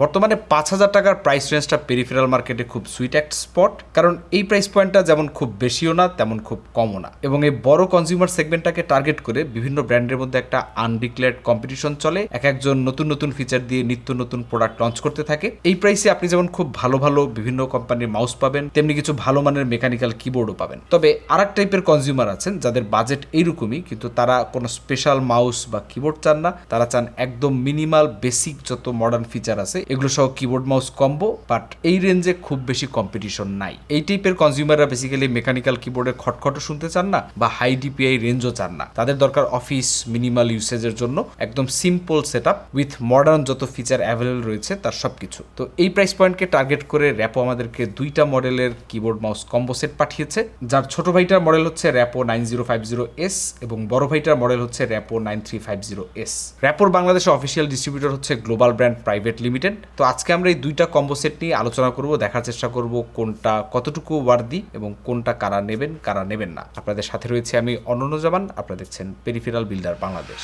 বর্তমানে পাঁচ হাজার টাকার প্রাইস রেঞ্জটা পেরিফেরাল মার্কেটে খুব সুইট একটা স্পট কারণ এই প্রাইস পয়েন্টটা যেমন খুব বেশিও না, তেমন খুব কমও না। এবং এই বড় কনজিউমার সেগমেন্টটাকে টার্গেট করে বিভিন্ন ব্র্যান্ডের মধ্যে একটা আনডিক্লেয়ার্ড কম্পিটিশন চলে, এক একজন নতুন নতুন ফিচার দিয়ে নিত্য নতুন প্রোডাক্ট লঞ্চ করতে থাকে। এই প্রাইসে আপনি যেমন খুব ভালো ভালো বিভিন্ন কোম্পানির মাউস পাবেন, তেমনি কিছু ভালো মানের মেকানিক্যাল কিবোর্ডও পাবেন। তবে আর এক টাইপের কনজিউমার আছেন, যাদের বাজেট এইরকমই, কিন্তু তারা কোনো স্পেশাল মাউস বা কিবোর্ড চান না। তারা চান একদম মিনিমাল বেসিক যত মডার্ন ফিচার আছে এগুলো সহ কিবোর্ড মাউস কম্বো বাট এই রেঞ্জে খুব বেশি কম্পিটিশন নাই। এই টাইপের কনজিউমাররা বেসিক্যালি মেকানিক্যাল কিবোর্ডের খটখটো শুনতে চান না, বা হাই ডিপিআই রেঞ্জও চান না। তাদের দরকার অফিস মিনিমাল ইউসেজের জন্য একদম simple set up with modern যত ফিচার অ্যাভেলেবল রয়েছে, তার সব কিছু তো এই প্রাইস পয়েন্টকে টার্গেট করে র্যাপো আমাদেরকে দুইটা মডেলের কিবোর্ড মাউস কম্বো সেট পাঠিয়েছে। যার ছোট ভাইটার মডেল হচ্ছে Rapoo nine zero five zero S এবং বড় ভাইটার মডেল হচ্ছে Rapoo nine three five zero S র্যাপোর বাংলাদেশের অফিসিয়াল ডিস্ট্রিবিউটর হচ্ছে গ্লোবাল ব্র্যান্ড প্রাইভেট লিমিটেড তো আজকে আমরা এই দুইটা কম্বো সেট নিয়ে আলোচনা করব, দেখার চেষ্টা করব কোনটা কতটুকু ওয়ার্দি এবং কোনটা কারা নেবেন কারা নেবেন না। আপনাদের সাথে রয়েছে আমি অনন্য জামান, আপনারা দেখছেন peripheral builder Bangladesh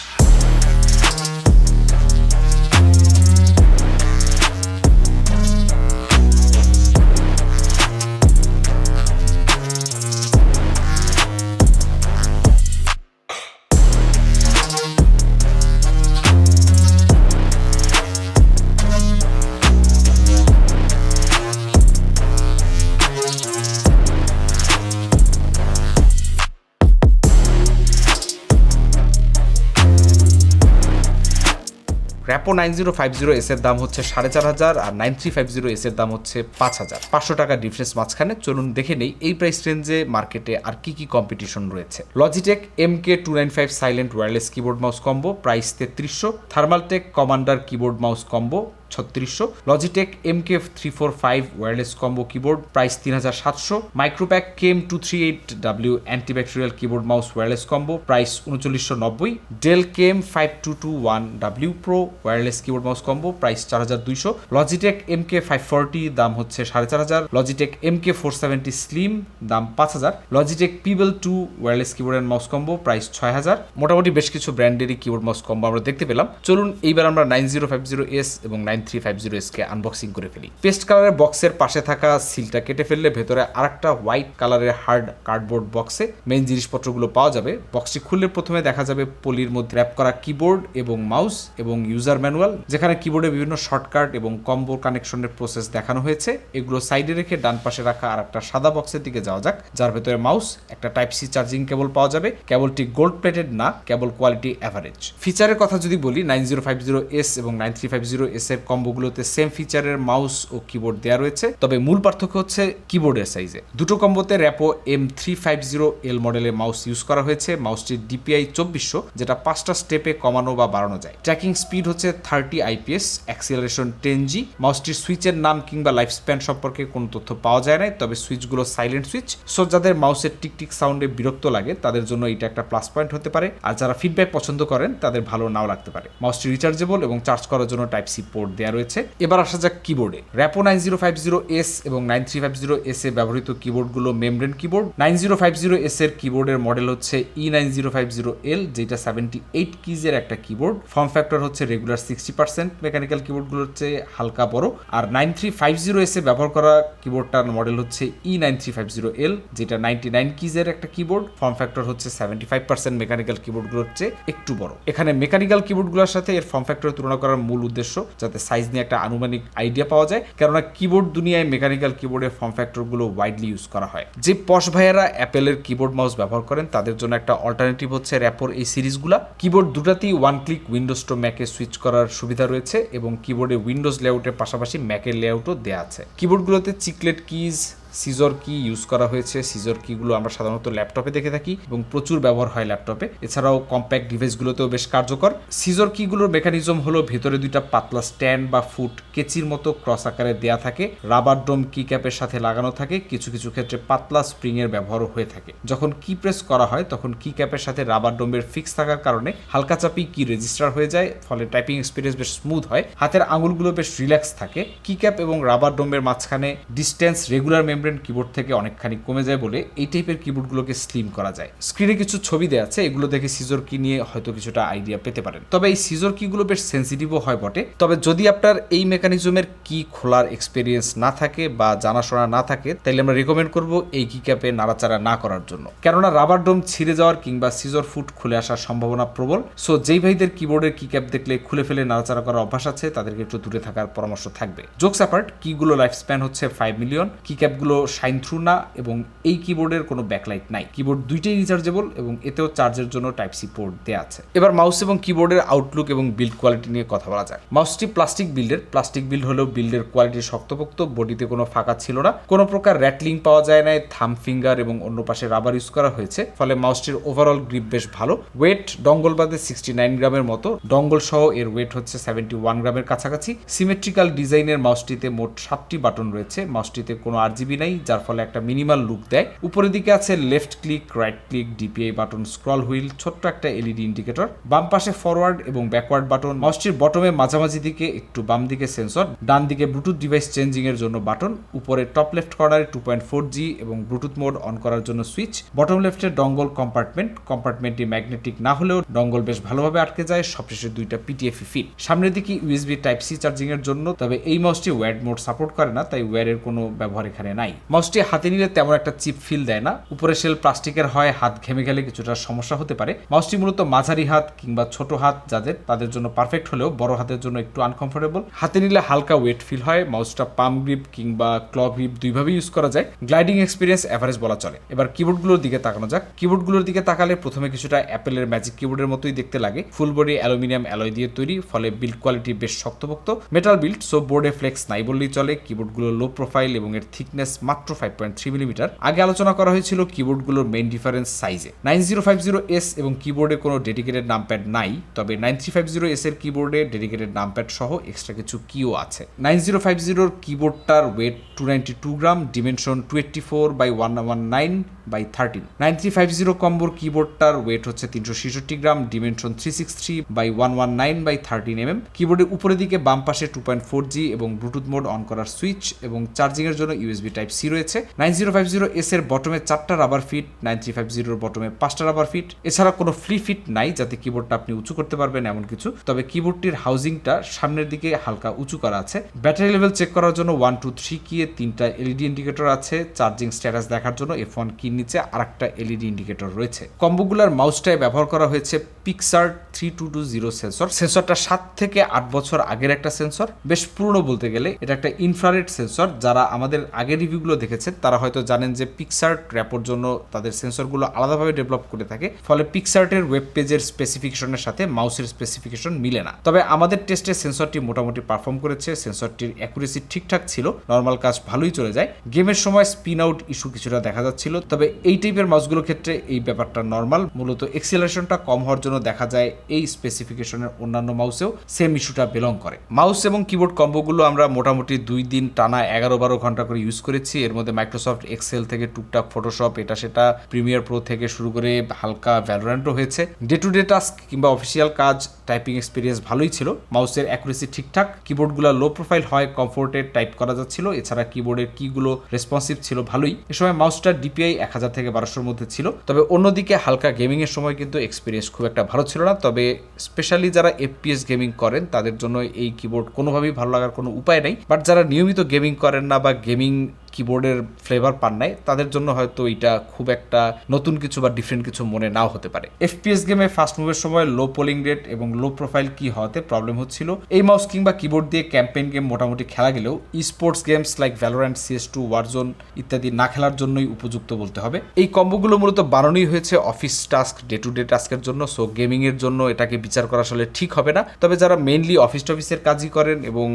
Rapoo nine zero five zero এসের দাম হচ্ছে সাড়ে চার হাজার আর নাইন থ্রি ফাইভ জিরো এসের দাম হচ্ছে পাঁচ হাজার। পাঁচশো টাকা ডিফারেন্স মাঝখানে। চলুন দেখে নেই এই প্রাইস রেঞ্জে মার্কেটে আর কি কি কম্পিটিশন রয়েছে। Logitech M K two nine five silent wireless keyboard mouse combo price তেত্রিশশো। Thermaltake commander keyboard mouse combo ছত্রিশশো Logitech M K three four five wireless combo keyboard price তিন হাজার সাতশো Micropack K M two three eight W antibacterial keyboard mouse wireless combo price উনচল্লিশশো নব্বই Dell K M five two two one W pro wireless keyboard mouse combo price চার হাজার দুইশো Logitech M K five forty দাম হচ্ছে সাড়ে চার হাজার Logitech M K four seventy slim দাম পাঁচ হাজার Logitech pebble two wireless keyboard and mouse combo price ছয় হাজার, মোটামুটি বেশ কিছু ব্র্যান্ডেরই কিবোর্ড মাউস কম্বো আমরা দেখতে পেলাম। চলুন এইবার আমরা nine zero five zero S এবং নাইন থ্রি ফাইভ জিরো এসকে আনবক্সিং করে ফেলি। পেস্ট কালারের বক্সের পাশে থাকা সিলটা কেটে ফেললে ভেতরে আরেকটা হোয়াইট কালারের হার্ড কার্ডবোর্ড বক্সে মেইন জিনিসপত্রগুলো পাওয়া যাবে। বক্সটি খুললে প্রথমে দেখা যাবে পলির মধ্যে র্যাপ করা কিবোর্ড এবং মাউস এবং ইউজার ম্যানুয়াল যেখানে কিবোর্ডে বিভিন্ন শর্টকাট এবং কম্বো কানেকশনের প্রসেস দেখানো হয়েছে। এগুলো সাইডে রেখে ডান পাশে রাখা আর একটা সাদা বক্সের দিকে যাওয়া যাক, যার ভেতরে মাউস একটা টাইপ সি চার্জিং কেবল পাওয়া যাবে। কেবলটি গোল্ড প্লেটেড না কেবল কোয়ালিটি অ্যাভারেজ ফিচারের কথা যদি বলি nine zero five zero S এবং nine three five zero S এর কম্বোগুলোতে সেম ফিচারের মাউস ও কিবোর্ড দেওয়া রয়েছে। তবে মূল পার্থক্য হচ্ছে কিবোর্ডের সাইজে। দুটো কম্বোতে Rapoo M three five zero L মডেলের মাউস ইউজ করা হয়েছে। মাউসটির ডিপিআই চব্বিশশো, যেটা পাঁচটা স্টেপে কমানো বা বাড়ানো যায়। ট্র্যাকিং স্পিড হচ্ছে thirty IPS, acceleration ten G. মাউসটির সুইচের নাম কিংবা লাইফ স্প্যান সম্পর্কে কোনো তথ্য পাওয়া যায় না তবে সুইচগুলো সাইলেন্ট সুইচ। সো যাদের মাউসের টিকটিক সাউন্ডে বিরক্ত লাগে, তাদের জন্য এটা একটা প্লাস পয়েন্ট হতে পারে। আর যারা ফিডব্যাক পছন্দ করেন, তাদের ভালো নাও লাগতে পারে। মাউসটি রিচার্জেবল এবং চার্জ করার জন্য টাইপ সি পোর্ট দেওয়া রয়েছে। এবার আসা যাক কিবোর্ডে Rapoo nine zero five zero S এবং nine three five zero S এ ব্যবহৃত কিবোর্ডগুলো membrane keyboard nine zero five zero S এর কিবোর্ডের মডেল হচ্ছে E nine zero five zero L যেটা সেভেন্টি এইট কিজের একটা কিবোর্ড ফর্ম ফ্যাক্টর হচ্ছে রেগুলার সিক্সটি পার্সেন্ট মেকানিক্যাল কিবোর্ডগুলো হচ্ছে হালকা বড়। আর nine three five zero S এ ব্যবহার করা কিবোর্ডটার মডেল হচ্ছে E nine three five zero L যেটা নাইনটি নাইন কিজের একটা কিবোর্ড ফর্ম ফ্যাক্টর হচ্ছে সেভেন্টি ফাইভ পার্সেন্ট মেকানিক্যাল কিবোর্ডগুলো হচ্ছে একটু বড়। এখানে মেকানিক্যাল কিবোর্ডগুলোর সাথে এর ফর্ম ফ্যাক্টর তুলনা করার মূল উদ্দেশ্য, যাতে সাইজ নিয়ে একটা আনুমানিক আইডিয়া পাওয়া যায়। কেননা কিবোর্ড দুনিয়ায় মেকানিক্যাল কিবোর্ডের ফর্ম ফ্যাক্টরগুলো ওয়াইডলি ইউজ করা হয়। যে পশ ভাইয়ারা অ্যাপেলের কিবোর্ড মাউস ব্যবহার করেন, তাদের জন্য একটা অল্টারনেটিভ হচ্ছে র্যাপোর এই সিরিজগুলো কিবোর্ড দুটাতেই ওয়ান ক্লিক উইন্ডোজ টু ম্যাকে সুইচ করার সুবিধা রয়েছে এবং কিবোর্ডে উইন্ডোজ লেআউটের পাশাপাশি ম্যাকের লেআউটও দেওয়া আছে। কিবোর্ডগুলোতে chiclet keys scissor key use করা হয়েছে, সিজর কিগুলো আমরা সাধারণত ল্যাপটপে দেখে থাকি এবং প্রচুর ব্যবহার হয় ল্যাপটপে। এছাড়াও কম্প্যাক্ট ডিভাইসগুলোতেও বেশ কার্যকর। সিজর কিগুলোর মেকানিজম হলো ভেতরে দুইটা পাতলা স্ট্যান্ড বা ফুট কেচির মতো ক্রস আকারে দেয়া থাকে রাবার ডোম কি ক্যাপের সাথে লাগানো থাকে, কিছু কিছু ক্ষেত্রে পাতলা স্প্রিং এর ব্যবহারও হয়ে থাকে। যখন কি প্রেস করা হয়, তখন কি ক্যাপের সাথে রাবার ডোমের ফিক্স থাকার কারণে হালকা চাপি কি রেজিস্টার হয়ে যায়, ফলে টাইপিং এক্সপিরিয়েন্স বেশ স্মুথ হয়। হাতের আঙুলগুলো বেশ রিল্যাক্স থাকে। কি ক্যাপ এবং রাবার ডোমের মাঝখানে distance regular memory brand keyboard থেকে অনেকখানি কমে যায় বলে এই টাইপের কিবোর্ডগুলোকে স্লিম করা যায়। স্ক্রিনে কিছু ছবি দেওয়া আছে, এগুলো দেখে সিজর কি নিয়ে হয়তো কিছুটা আইডিয়া পেতে পারেন। তবে এই সিজর কিগুলো বেশ সেন্সিটিভও হয় বটে। তবে যদি আপনার এই মেকানিজমের কি খোলার এক্সপিরিয়েন্স না থাকে বা জানাশোনা না থাকে তাহলে আমরা রেকমেন্ড করব এই কি ক্যাপে নাড়াচাড়া না করার জন্য। কেননা রাবার ডোম ছিঁড়ে যাওয়ার কিংবা সিজর ফুট খুলে আসার সম্ভাবনা প্রবল। সো যেই ভাইদের কিবোর্ডের কি ক্যাপ দেখলে খুলে ফেলে নাড়াচাড়া করার অভ্যাস আছে, তাদেরকে একটু দূরে থাকার পরামর্শ থাকবে। জোকস অ্যাপার্ট কিগুলো লাইফ স্প্যান হচ্ছে ফাইভ মিলিয়ন কি ক্যাপগুলো শাইন থ্রু না এবং এই কিবোর্ডের কোনো ব্যাকলাইট নাই। কিবোর্ড দুইটাই রিচার্জেবল এবং এতেও চার্জের জন্য টাইপ সি পোর্ট দেওয়া আছে। এবার মাউস এবং কিবোর্ডের আউটলুক এবং বিল্ড কোয়ালিটি নিয়ে কথা বলা যায় মাউসটি প্লাস্টিক বিল্ডের প্লাস্টিক বিল্ড হলেও বিল্ডের কোয়ালিটি শক্তপোক্ত বডিতে কোনো ফাঁকা ছিল না। কোনো প্রকার র্যাটলিং পাওয়া যায় না থাম ফিঙ্গার এবং অন্য পাশে রাবার ইউজ করা হয়েছে। ফলে মাউসটির ওভারঅল গ্রিপ বেশ ভালো। ওয়েট ডঙ্গল বাদে সিক্সটি নাইন গ্রামের মতো। ডঙ্গল সহ এর ওয়েট হচ্ছে সেভেন্টি ওয়ান গ্রামের কাছাকাছি। সিমেট্রিক্যাল ডিজাইনের মাউসটিতে মোট সাতটি বাটন রয়েছে। মাউসটিতে কোনো আরজিবি নাই। যার ফলে একটা মিনিমাল লুক দেয়। উপরের দিকে আছে left click right click DPI button scroll wheel ছোট্ট একটা এলইডি ইন্ডিকেটর বাম পাশে ফরওয়ার্ড এবং ব্যাকওয়ার্ড বাটন মাউসটির বটমে মাঝামাঝি দিকে একটু বাম দিকে সেন্সর ডান দিকে ব্লুটুথ ডিভাইস চেঞ্জিং এর জন্য বাটন উপরে টপ লেফট কর্নারে টু পয়েন্ট ফোর জি এবং ব্লুটুথ মোড অন করার জন্য সুইচ বটম লেফটে ডঙ্গল কম্পার্টমেন্ট কম্পার্টমেন্টটি ম্যাগনেটিক না হলেও ডঙ্গল বেশ ভালোভাবে আটকে যায়, সবশেষে দুইটা পিটিএফ ফিট সামনের দিকে ইউএসবি টাইপ সি চার্জিং এর জন্য, তবে এই মাউসটি ওয়্যাড মোড সাপোর্ট করে না, তাই ওয়্যারের কোনো ব্যবহার এখানে নাই। মাউসটি হাতে নিলে তেমন একটা চিপ ফিল দেয় না। উপরে শেল প্লাস্টিকের হয়, হাত ঘেমে গেলে কিছুটা সমস্যা হতে পারে। মাউসটি মূলত মাঝারি হাত কিংবা ছোট হাত যাদের, তাদের জন্য পারফেক্ট হলেও বড় হাতের জন্য একটু আনকমফোর্টেবল হাতে নিলে হালকা ওয়েট ফিল হয়, মাউসটা পাম গ্রিপ কিংবা ক্ল গ্রিপ দুইভাবে ইউজ করা যায়। গ্লাইডিং এক্সপিরিয়েন্স অ্যাভারেজ বলা চলে। এবার কিবোর্ডগুলোর দিকে তাকানো যাক। কিবোর্ডগুলোর দিকে তাকালে প্রথমে কিছুটা অ্যাপেলের ম্যাজিক কিবোর্ডের মতোই দেখতে লাগে। ফুল বডি অ্যালুমিনিয়াম অ্যালয় দিয়ে তৈরি, ফলে বিল্ড কোয়ালিটি বেশ শক্তপোক্ত। মেটাল বিল্ড সো বোর্ডে ফ্লেক্স নাই বললেই চলে। কিবোর্ডগুলো লো প্রোফাইল এবং এর থিকনেস মাত্র ফাইভ পয়েন্ট থ্রি মিলিমিটার আগে আলোচনা করা হয়েছিল কিবোর্ডগুলোর মেইন ডিফারেন্স সাইজে nine zero five zero S এবং কিবোর্ডে কোনো ডেডিকেটেড নামপ্যাড নাই, তবে nine three five zero S এর কিবোর্ডে ডেডিকেটেড নামপ্যাড সহ এক্সট্রা কিছু কিও আছে। নাইন জিরো ফাইভ জিরোর কিবোর্ডটার weight two ninety two gram dimension twenty four by one one nine by thirteen nine three five zero কম্বোর কিবোর্ডটার ওয়েট হচ্ছে তিনশো ছেষট্টি গ্রাম dimension three six three by one one nine by thirteen M M কিবোর্ডের উপরের দিকে বাম পাশে two point four G এবং ব্লুটুথ মোড অন করার সুইচ এবং চার্জিং এর জন্য ইউএসবি টাইপ সি রয়েছে। Nine zero five zero S এর বটমে চারটা rubber feet nine three five জিরোর বটমে পাঁচটা রাবার ফিট এছাড়া কোনো ফ্রি ফিট নাই, যাতে কিবোর্ডটা আপনি উঁচু করতে পারবেন এমন কিছু। তবে কিবোর্ডটির হাউজিংটা সামনের দিকে হালকা উঁচু করা আছে। ব্যাটারি লেভেল চেক করার জন্য ওয়ান টু থ্রি কিয়ে তিনটা এলইডি ইন্ডিকেটর আছে। চার্জিং স্ট্যাটাস দেখার জন্য এফ ওয়ান কির নিচে আরেকটা এলইডি ইন্ডিকেটর রয়েছে। কম্বোগুলার মাউসটায় ব্যবহার করা হয়েছে PixArt three two two zero sensor সেন্সরটা সাত থেকে আট বছর আগের একটা সেন্সর বেশ পুরনো বলতে গেলে এটা একটা ইনফ্রারেড সেন্সর যারা আমাদের আগের রিভিউগুলো দেখেছেন তারা হয়তো জানেন যে পিক্সার্ট র্যাপোর জন্য তাদের সেন্সরগুলো আলাদাভাবে ডেভেলপ করে থাকে, ফলে পিক্সার্টের ওয়েব পেজের স্পেসিফিকেশনের সাথে মাউসের স্পেসিফিকেশন মিলে না। তবে আমাদের টেস্টে সেন্সরটি মোটামুটি পারফর্ম করেছে, সেন্সরটির অ্যাকুরেসি ঠিকঠাক ছিল নর্মাল কাজ ভালোই চলে যায়। গেমের সময় স্পিন আউট ইস্যু কিছুটা দেখা যাচ্ছিল, তবে এই টাইপের মাউসগুলোর ক্ষেত্রে এই ব্যাপারটা নর্মাল মূলত এক্সিলারেশনটা কম হওয়ার জন্য দেখা যায় এই স্পেসিফিকেশনের অন্যান্য মাউসেও সেম ইস্যুটা বিলং করে। মাউস এবং কিবোর্ড কম্বোগুলো আমরা মোটামুটি দুই দিন টানা এগারো বারো ঘণ্টা করে ইউজ করেছি। এর মধ্যে মাইক্রোসফট এক্সেল থেকে টুকটাক ফটোশপ এটা সেটা প্রিমিয়ার প্রো থেকে শুরু করে হালকা ভ্যালোরেন্টও হয়েছে। ডে টু ডে টাস্ক কিংবা অফিসিয়াল কাজ টাইপিং এক্সপিরিয়েন্স ভালোই ছিল। মাউসের অ্যাকুরেসি ঠিকঠাক কিবোর্ডগুলো লো প্রোফাইল হয় কমফোর্টে টাইপ করা যাচ্ছিল। এছাড়া কিবোর্ডের কিগুলো রেসপন্সিভ ছিল, ভালোই। এ সময় মাউসটা ডিপিআই এক হাজার থেকে বারোশোর মধ্যে ছিল। তবে অন্যদিকে হালকা গেমিং এর সময় কিন্তু এক্সপিরিয়েন্স খুব একটা ভালো ছিল না। তবে স্পেশালি যারা এফপিএস গেমিং করেন, তাদের জন্য এই কিবোর্ড কোনোভাবেই ভালো লাগার কোনো উপায় নেই। বাট যারা নিয়মিত গেমিং করেন না বা গেমিং কিবোর্ডের ফ্লেভার পান নাই, তাদের জন্য হয়তো এটা খুব একটা নতুন কিছু বা ডিফারেন্ট কিছু মনে নাও হতে পারে। এফপিএস গেমে ফাস্ট মুভের সময় লো পোলিং রেট এবং লো প্রোফাইল কি হওয়াতে প্রবলেম হচ্ছিল। এই মাউস কিংবা কিবোর্ড দিয়ে ক্যাম্পেইন গেম মোটামুটি খেলা গেলেও esports games like Valorant CS two Warzone ইত্যাদি না খেলার জন্যই উপযুক্ত বলতে হবে। এই কম্বোগুলো মূলত বানানোই হয়েছে office task day to day টাস্কের জন্য সো গেমিং এর জন্য এটাকে বিচার করা আসলে ঠিক হবে না। তবে যারা মেইনলি অফিস টফিসের কাজই করেন এবং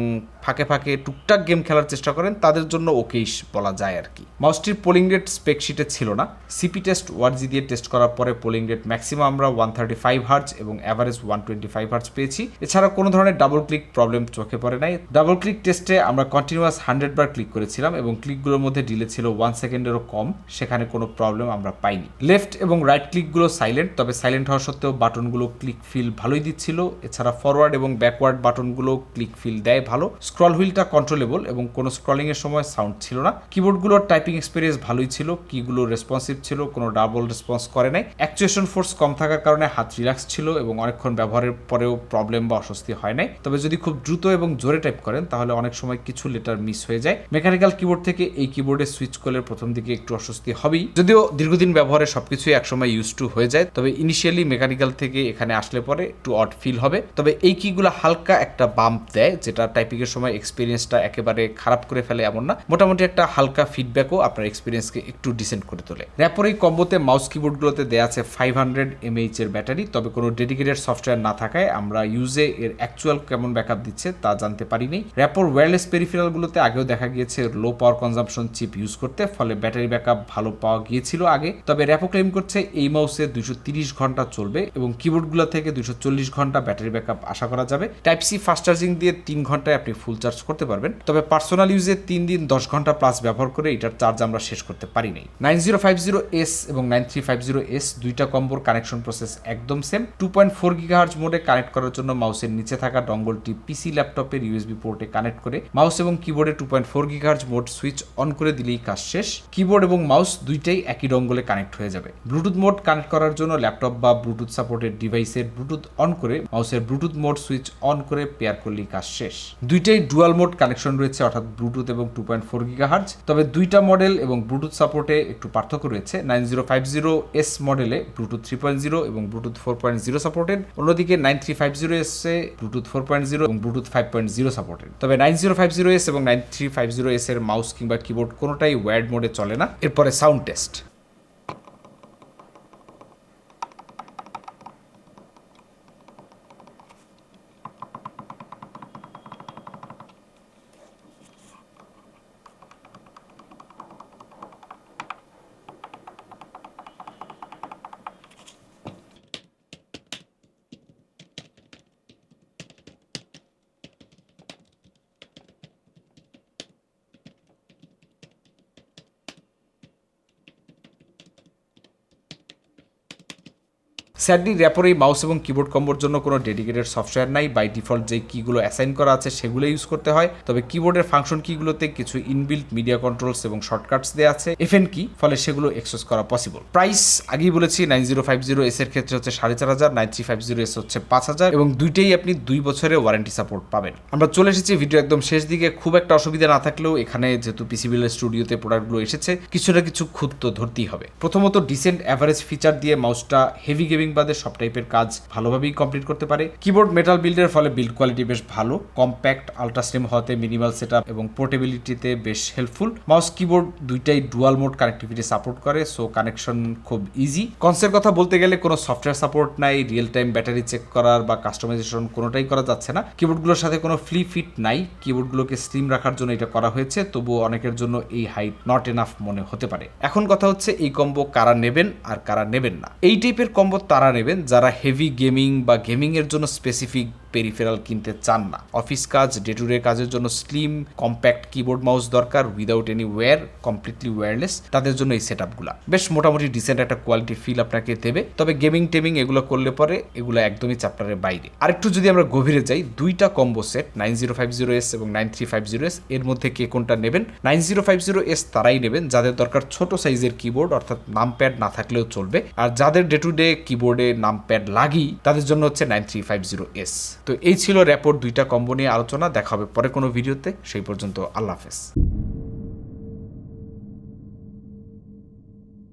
ফাঁকে ফাঁকে টুকটাক গেম খেলার চেষ্টা করেন, তাদের জন্য ওকেই বলা যায় আর কি। মাউসটির পোলিং রেট স্পেকশিটে ছিল না। সিপি টেস্ট ওয়ার্জি দিয়ে টেস্ট করার পরে পোলিং রেট ম্যাক্সিমাম আমরা ওয়ান থার্টি ফাইভ হার্জ এবং average one twenty five hertz পেয়েছি। এছাড়া কোনো ধরনের ডাবল ক্লিক প্রবলেম চোখে পড়ে নাই। ডাবল ক্লিক টেস্টে আমরা কন্টিনিউয়াস হান্ড্রেড বার ক্লিক করেছিলাম এবং ক্লিকগুলোর মধ্যে ডিলে ছিল ওয়ান সেকেন্ডেরও কম। সেখানে কোনো প্রবলেম আমরা পাইনি। লেফট এবং রাইট ক্লিকগুলো সাইলেন্ট তবে সাইলেন্ট হওয়া সত্ত্বেও বাটনগুলো ক্লিক ফিল ভালোই দিচ্ছিল। এছাড়া ফরওয়ার্ড এবং ব্যাকওয়ার্ড বাটনগুলো ক্লিক ফিল দেয় ভালো। স্ক্রল হুইলটা কন্ট্রোলেবল এবং কোনো স্ক্রলিংয়ের সময় সাউন্ড ছিল না। কিবোর্ডগুলোর টাইপিং এক্সপিরিয়েন্স ভালোই ছিল কিগুলো রেসপন্সিভ ছিল, কোনো ডাবল রেসপন্স করে নাই। অ্যাকচুয়েশন ফোর্স কম থাকার কারণে হাত রিল্যাক্স ছিল এবং অনেকক্ষণ ব্যবহারের পরেও প্রবলেম বা অস্বস্তি হয় নাই। তবে যদি খুব দ্রুত এবং জোরে টাইপ করেন, তাহলে অনেক সময় কিছু লেটার মিস হয়ে যায়। মেকানিক্যাল কিবোর্ড থেকে এই কিবোর্ডে সুইচ করলে প্রথম দিকে একটু অস্বস্তি হবেই। যদিও দীর্ঘদিন ব্যবহারে সবকিছুই একসময় ইউজ টু হয়ে যায়, তবে ইনিশিয়ালি মেকানিক্যাল থেকে এখানে আসলে পরে একটু অড ফিল হবে। তবে এই কিগুলো হালকা একটা বাম্প দেয়, যেটা টাইপিং এর সময় এক্সপিরিয়েন্সটা একেবারে খারাপ করে ফেলে এমন না। মোটামুটি একটা হালকা ফিডব্যাকও আপনার এক্সপিরিয়েন্সকে একটু ডিসেন্ট করে তোলে। র্যাপোর এই কম্বোতে মাউস কিবোর্ডগুলোতে দেওয়া আছে ফাইভ হান্ড্রেড এমএইচ এর ব্যাটারি তবে কোনো ডেডিকেটেড সফটওয়্যার না থাকায় আমরা ইউজে এর অ্যাকচুয়াল কেমন ব্যাকআপ দিচ্ছে তা জানতে পারিনি। র্যাপোর ওয়্যারলেস পেরিফেরালগুলোতে আগেও দেখা গিয়েছে low power consumption chip use করতে, ফলে ব্যাটারি ব্যাকআপ ভালো পাওয়া গিয়েছিল আগে। তবে র্যাপো ক্লেম করছে এই মাউসে দুইশো তিরিশ ঘণ্টা চলবে এবং কিবোর্ডগুলো থেকে দুইশো চল্লিশ ঘণ্টা ব্যাটারি ব্যাকআপ আশা করা যাবে। টাইপ সি ফাস্ট চার্জিং দিয়ে তিন ঘন্টায় আপনি ফুল চার্জ করতে পারবেন। তবে পার্সোনাল ইউজে তিন দিন দশ ঘণ্টা প্লাস ব্যবহার করে এটার চার্জ আমরা শেষ করতে পারিনি। Nine zero five zero S এবং nine three five zero S দুইটা কম্বোর কানেকশন প্রসেস একদম same two point four gigahertz মোডে কানেক্ট করার জন্য মাউসের নিচে থাকা ডঙ্গলটি পিসি ল্যাপটপের ইউএসবি পোর্টে কানেক্ট করে মাউস এবং কিবোর্ডে two point four gigahertz mode switch on করে দিলেই কাজ শেষ। কিবোর্ড এবং মাউস দুইটাই একই ডঙ্গলে কানেক্ট হয়ে যাবে। ব্লুটুথ মোড কানেক্ট করার জন্য ল্যাপটপ বা ব্লুটুথ সাপোর্টেড ডিভাইসের ব্লুটুথ অন করে মাউসের ব্লুটুথ মোড সুইচ অন করে পেয়ার করলেই কাজ শেষ। দুইটাই ডুয়াল মোড কানেকশন রয়েছে, অর্থাৎ ব্লুটুথ এবং টু পয়েন্ট ফোর গিগাহার্জ তবে দুইটা মডেল এবং ব্লুটুথ সাপোর্টে একটু পার্থক্য রয়েছে। Nine zero five zero S মডেলে ব্লুটুথ থ্রি পয়েন্ট জিরো এবং Bluetooth four point zero supported অন্যদিকে নাইন থ্রি ফাইভ জিরো এসে ব্লুটুথ ফোর পয়েন্ট জিরো এবং Bluetooth five point zero supported তবে nine zero five zero S এবং nine three five zero S এর mouse কিংবা keyboard কোনোটাই wired মোডে চলে না। এরপরে sound test sadly Rapoo mouse এবং কিবোর্ড কম্বোর জন্য কোনো ডেডিকেটেড সফটওয়্যার নাই। বাই ডিফল্ট যে কিগুলো অ্যাসাইন করা আছে সেগুলো ইউজ করতে হয়। তবে কিবোর্ডের ফাংশন কিগুলোতে কিছু ইনবিল্ট মিডিয়া কন্ট্রোলস এবং শর্টকাটস দেওয়া আছে। এফএন কি? ফলে সেগুলো এক্সেস করা পসিবল প্রাইস আগেই বলেছি, nine zero five zero S এর ক্ষেত্রে হচ্ছে সাড়ে চার হাজার, nine three five zero S হচ্ছে পাঁচ হাজার এবং দুইটাই আপনি দুই বছরের ওয়ারেন্টি সাপোর্ট পাবেন। আমরা চলে এসেছি ভিডিও একদম শেষ দিকে। খুব একটা অসুবিধা না থাকলেও এখানে যেহেতু পিসিবিএল স্টুডিওতে প্রোডাক্টগুলো এসেছে, কিছু না কিছু তো ধরতেই হবে। প্রথমত ডিসেন্ট অ্যাভারেজ ফিচার দিয়ে মাউসটা হেভি গেমিং বাদে সব টাইপের কাজ ভালোভাবেই কমপ্লিট করতে পারে। কিবোর্ড মেটাল বিল্ডের ফলে বিল্ড কোয়ালিটি বেশ ভালো। কম্প্যাক্ট আলট্রা স্লিম হতে মিনিমাল সেট এবং পোর্টেবিলিটিতে বেশ হেল্পফুল মাউস কিবোর্ড দুইটাই ডুয়াল মোড কানেক্টিভিটি সাপোর্ট করে সো কানেকশন খুব ইজি কনসের কথা বলতে গেলে কোনো সফটওয়্যার সাপোর্ট নাই রিয়েল টাইম ব্যাটারি চেক করার বা কাস্টমাইজেশন কোনোটাই করা যাচ্ছে না। কিবোর্ডগুলোর সাথে কোনো ফ্লি ফিট নাই কিবোর্ডগুলোকে স্লিম রাখার জন্য এটা করা হয়েছে, তবুও অনেকের জন্য এই হাইট নট এনাফ মনে হতে পারে। এখন কথা হচ্ছে এই কম্বো কারা নেবেন আর কারা নেবেন না। এই টাইপের কম্বো তারা নেবেন যারা হেভি গেমিং বা গেমিং এর জন্য স্পেসিফিক পেরিফেরাল কিনতে চান না। অফিস কাজ ডে টু ডে কাজের জন্য স্লিম কম্প্যাক্ট কিবোর্ড মাউস দরকার without any wire completely wireless তাদের জন্য এই সেট আপগুলা বেশ মোটামুটি ডিসেন্ট একটা কোয়ালিটি ফিল আপনাকে দেবে। তবে গেমিং টেমিং এগুলো করলে পরে এগুলো একদমই চ্যাপ্টারের বাইরে। আরেকটু যদি আমরা গভীরে যাই, দুইটা combo set nine zero five zero S এবং nine three five zero S এর মধ্যে কে কোনটা নেবেন? Nine zero five zero S তারাই নেবেন, যাদের দরকার ছোট সাইজের কিবোর্ড অর্থাৎ নাম প্যাড না থাকলেও চলবে। আর যাদের ডে টু ডে কিবোর্ডে নাম প্যাড লাগি তাদের জন্য হচ্ছে nine three five zero S তো এই ছিল র্যাপোর দুইটা কম্বো নিয়ে আলোচনা, দেখা হবে পরে কোনো ভিডিওতে, সেই পর্যন্ত আল্লাহ হাফেজ।